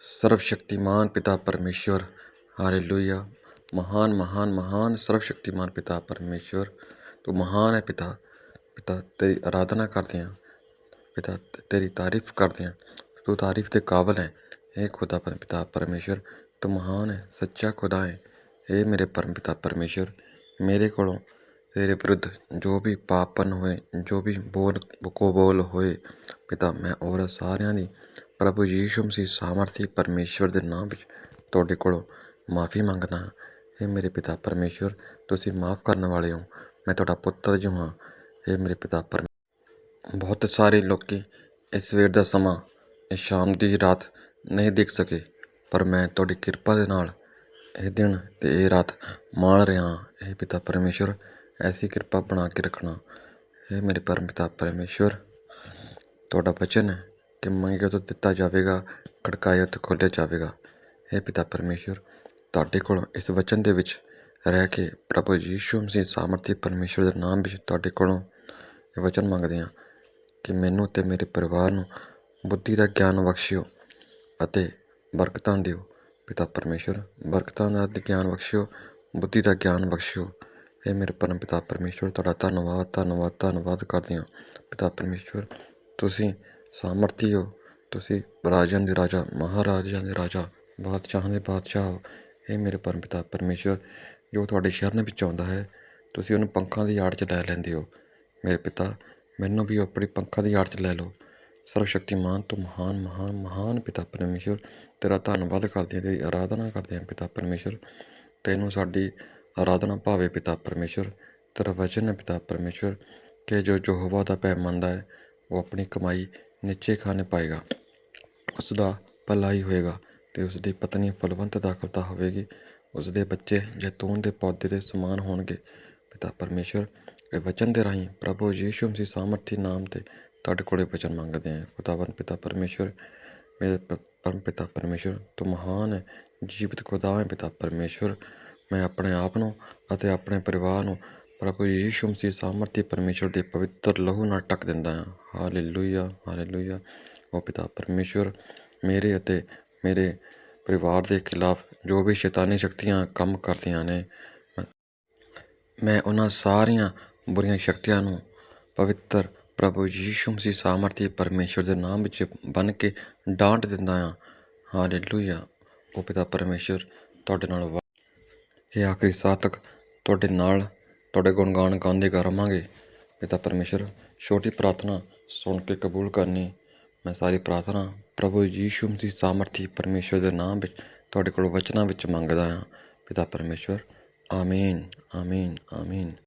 ਸਰਵਸ਼ਕਤੀਮਾਨ ਪਿਤਾ ਪਰਮੇਸ਼ਵਰ, ਹਾਲੇਲੂਇਆ। ਮਹਾਨ ਮਹਾਨ ਮਹਾਨ ਸਰਵਸ਼ਕਤੀਮਾਨ ਪਿਤਾ ਪਰਮੇਸ਼ਵਰ। ਤੂੰ ਮਹਾਨ ਹੈ ਪਿਤਾ। ਪਿਤਾ, ਤੇਰੀ ਆਰਾਧਨਾ ਕਰਦੇ ਹਾਂ। ਪਿਤਾ, ਤੇਰੀ ਤਾਰੀਫ ਕਰਦੇ ਹਾਂ। ਤੂੰ ਤਾਰੀਫ ਦੇ ਕਾਬਲ ਹੈ। ਇਹ ਖੁਦਾ ਪਰ ਪਿਤਾ ਪਰਮੇਸ਼ਵਰ, ਤੂੰ ਮਹਾਨ ਹੈ। ਸੱਚਾ ਖੁਦਾ ਹੈ। ਇਹ ਮੇਰੇ ਪਰਮ ਪਿਤਾ ਪਰਮੇਸ਼ਵਰ, ਮੇਰੇ ਕੋਲੋਂ ਤੇਰੇ ਵਿਰੁੱਧ ਜੋ ਵੀ ਪਾਪਨ ਹੋਏ, ਜੋ ਵੀ ਬੋਲ, ਕੋ ਬੋਲ ਹੋਏ, ਪਿਤਾ, ਮੈਂ ਔਰ ਸਾਰਿਆਂ ਦੀ ਪ੍ਰਭੂ ਯੀਸ਼ੂ ਮਸੀਹ ਸਾਮਰਥੀ ਪਰਮੇਸ਼ਵਰ ਦੇ ਨਾਮ ਵਿੱਚ ਤੁਹਾਡੇ ਕੋਲੋਂ ਮਾਫੀ ਮੰਗਦਾ ਹਾਂ। ਇਹ ਮੇਰੇ ਪਿਤਾ ਪਰਮੇਸ਼ਵਰ, ਤੁਸੀਂ ਮਾਫ ਕਰਨ ਵਾਲੇ ਹੋ। ਮੈਂ ਤੁਹਾਡਾ ਪੁੱਤਰ ਜੋ ਹਾਂ ਇਹ ਮੇਰੇ ਪਿਤਾ ਪਰ ਬਹੁਤ ਸਾਰੇ ਲੋਕੀ ਇਸ ਸਵੇਰ ਦਾ ਸਮਾਂ, ਇਸ ਸ਼ਾਮ ਦੀ ਰਾਤ ਨਹੀਂ ਦੇਖ ਸਕੇ, ਪਰ ਮੈਂ ਤੁਹਾਡੀ ਕਿਰਪਾ ਦੇ ਨਾਲ ਇਹ ਦਿਨ ਤੇ ਇਹ ਰਾਤ ਮਾਣ ਰਿਹਾ ਹਾਂ। ਇਹ ਪਿਤਾ ਪਰਮੇਸ਼ਵਰ, ਐਸੀ ਕਿਰਪਾ ਬਣਾ ਕੇ ਰੱਖਣਾ। ਇਹ ਮੇਰੇ ਪਰਮ ਪਿਤਾ ਪਰਮੇਸ਼ਵਰ, ਤੁਹਾਡਾ ਵਚਨ ਹੈ। ਕਿ ਮੰਗੇ ਤੋਂ ਦਿੱਤਾ ਜਾਵੇਗਾ ਖੜਕਾਏ ਤੋਂ ਖੋਲ੍ਹਿਆ ਜਾਵੇਗਾ। ਇਹ ਪਿਤਾ ਪਰਮੇਸ਼ਵਰ ਤੁਹਾਡੇ ਕੋਲੋਂ ਇਸ ਵਚਨ ਦੇ ਵਿੱਚ ਰਹਿ ਕੇ ਪ੍ਰਭੂ ਯੀਸ਼ੂ ਮਸੀਹ ਸਾਮਰਥੀ ਪਰਮੇਸ਼ਵਰ ਦੇ ਨਾਮ ਵਿੱਚ ਤੁਹਾਡੇ ਕੋਲੋਂ ਇਹ ਵਚਨ ਮੰਗਦੇ ਹਾਂ ਕਿ ਮੈਨੂੰ ਤੇ ਮੇਰੇ ਪਰਿਵਾਰ ਨੂੰ ਬੁੱਧੀ ਦਾ ਗਿਆਨ ਬਖਸ਼ਿਓ ਅਤੇ ਬਰਕਤਾਂ ਦਿਓ। ਪਿਤਾ ਪਰਮੇਸ਼ਵਰ ਬਰਕਤਾਂ ਦਾ ਗਿਆਨ ਬਖਸ਼ਿਓ, ਬੁੱਧੀ ਦਾ ਗਿਆਨ ਬਖਸ਼ਿਓ। ਇਹ ਮੇਰੇ ਪਰਮ ਪਿਤਾ ਪਰਮੇਸ਼ਵਰ ਤੁਹਾਡਾ ਧੰਨਵਾਦ ਧੰਨਵਾਦ ਧੰਨਵਾਦ ਕਰਦੇ ਹਾਂ। ਪਿਤਾ ਪਰਮੇਸ਼ਵਰ ਤੁਸੀਂ ਸਾਮਰਥੀ ਹੋ। ਤੁਸੀਂ ਰਾਜਿਆਂ ਦੇ ਰਾਜਾ, ਮਹਾਰਾਜਿਆਂ ਦੇ ਰਾਜਾ, ਬਾਦਸ਼ਾਹਾਂ ਦੇ ਬਾਦਸ਼ਾਹ ਹੋ। ਇਹ ਮੇਰੇ ਪਰਮ ਪਿਤਾ ਪਰਮੇਸ਼ਵਰ, ਜੋ ਤੁਹਾਡੇ ਸ਼ਰਨ ਵਿੱਚ ਆਉਂਦਾ ਹੈ, ਤੁਸੀਂ ਉਹਨੂੰ ਪੰਖਾਂ ਦੀ ਆੜ 'ਚ ਲੈ ਲੈਂਦੇ ਹੋ। ਮੇਰੇ ਪਿਤਾ, ਮੈਨੂੰ ਵੀ ਆਪਣੀ ਪੰਖਾਂ ਦੀ ਆੜ 'ਚ ਲੈ ਲਓ। ਸਰਵ ਸ਼ਕਤੀਮਾਨ ਤੂੰ ਮਹਾਨ ਮਹਾਨ ਮਹਾਨ ਪਿਤਾ ਪਰਮੇਸ਼ਵਰ। ਤੇਰਾ ਧੰਨਵਾਦ ਕਰਦੇ ਹਾਂ ਤੇਰੀ ਆਰਾਧਨਾ ਕਰਦੇ ਹਾਂ ਪਿਤਾ ਪਰਮੇਸ਼ਵਰ। ਤੈਨੂੰ ਸਾਡੀ ਆਰਾਧਨਾ ਭਾਵੇ ਪਿਤਾ ਪਰਮੇਸ਼ਵਰ। ਤੇਰਾ ਵਚਨ ਹੈ ਪਿਤਾ ਪਰਮੇਸ਼ਵਰ, ਕਿ ਜੋ ਯਹੋਵਾ ਦਾ ਭੈ ਮੰਨਦਾ ਹੈ, ਉਹ ਆਪਣੀ ਕਮਾਈ ਨੀਚੇ ਖਾਨੇ ਪਾਏਗਾ। ਉਸ ਦਾ ਭਲਾ ਹੀ ਹੋਏਗਾ ਤੇ ਉਸ ਦੀ ਪਤਨੀ ਫਲਵੰਤ ਦਾਖਲਤਾ ਹੋਵੇਗੀ। ਉਸ ਦੇ ਬੱਚੇ ਜੈਤੂਨ ਦੇ ਪੌਦੇ ਦੇ ਸਮਾਨ ਹੋਣਗੇ। ਪਿਤਾ ਪਰਮੇਸ਼ਵਰ ਇਹ ਵਚਨ ਦੇ ਰਾਹੀਂ ਪ੍ਰਭੂ ਯੀਸ਼ੂ ਮਸੀਹ ਸਾਮਰਥੀ ਨਾਮ ਤੇ ਤੁਹਾਡੇ ਕੋਲੇ ਵਚਨ ਮੰਗਦੇ ਹਾਂ। ਖੁਦਾਵੰਦ ਪਿਤਾ ਪਰਮੇਸ਼ਵਰ, ਮੇਰੇ ਪਰਮ ਪਿਤਾ ਪਰਮੇਸ਼ਵਰ, ਤੂੰ ਮਹਾਨ ਹੈ, ਜੀਵਤ ਖੁਦਾ ਹੈ ਪਿਤਾ ਪਰਮੇਸ਼ਵਰ। ਮੈਂ ਆਪਣੇ ਆਪ ਨੂੰ ਅਤੇ ਆਪਣੇ ਪਰਿਵਾਰ ਨੂੰ ਪ੍ਰਭੂ ਯੀਸ਼ੂ ਮਸੀਹ ਸਾਮਰਥੀ ਪਰਮੇਸ਼ਵਰ ਦੇ ਪਵਿੱਤਰ ਲਹੂ ਨਾਲ ਟੱਕ ਦਿੰਦਾ ਹਾਂ। Hallelujah hallelujah. ਉਹ ਪਿਤਾ ਪਰਮੇਸ਼ਵਰ ਮੇਰੇ ਅਤੇ ਮੇਰੇ ਪਰਿਵਾਰ ਦੇ ਖਿਲਾਫ ਜੋ ਵੀ ਸ਼ੈਤਾਨੀ ਸ਼ਕਤੀਆਂ ਕੰਮ ਕਰਦੀਆਂ ਨੇ, ਮੈਂ- ਉਹਨਾਂ ਸਾਰੀਆਂ ਬੁਰੀਆਂ ਸ਼ਕਤੀਆਂ ਨੂੰ ਪਵਿੱਤਰ ਪ੍ਰਭੂ ਯੀਸ਼ੂ ਮਸੀਹ ਸਾਮਰਥੀ ਪਰਮੇਸ਼ਵਰ ਦੇ ਨਾਮ ਵਿੱਚ ਬੰਨ ਕੇ ਡਾਂਟ ਦਿੰਦਾ ਹਾਂ। ਹਾਲੇਲੂਇਆ। ਉਹ ਪਿਤਾ ਪਰਮੇਸ਼ਵਰ ਤੁਹਾਡੇ ਨਾਲ ਵਾ- ਇਹ ਆਖਰੀ ਸਾਹ ਤੁਹਾਡੇ ਨਾਲ ਤੁਹਾਡੇ ਗੁਣਗਾਨ ਗਾਉਂਦੇ ਗਾ ਰਵਾਂਗੇ। ਪਿਤਾ ਪਰਮੇਸ਼ਵਰ ਛੋਟੀ ਪ੍ਰਾਰਥਨਾ ਸੁਣ ਕੇ ਕਬੂਲ ਕਰਨੀ। ਮੈਂ ਸਾਰੀ ਪ੍ਰਾਰਥਨਾ ਪ੍ਰਭੂ ਯੀਸ਼ੂ ਮਸੀਹ ਸਾਮਰਥੀ ਪਰਮੇਸ਼ਵਰ ਦੇ ਨਾਮ ਵਿੱਚ ਤੁਹਾਡੇ ਕੋਲ ਵਚਨਾਂ ਵਿੱਚ ਮੰਗਦਾ ਹਾਂ। ਪਿਤਾ ਪਰਮੇਸ਼ਵਰ ਆਮੀਨ ਆਮੀਨ ਆਮੀਨ।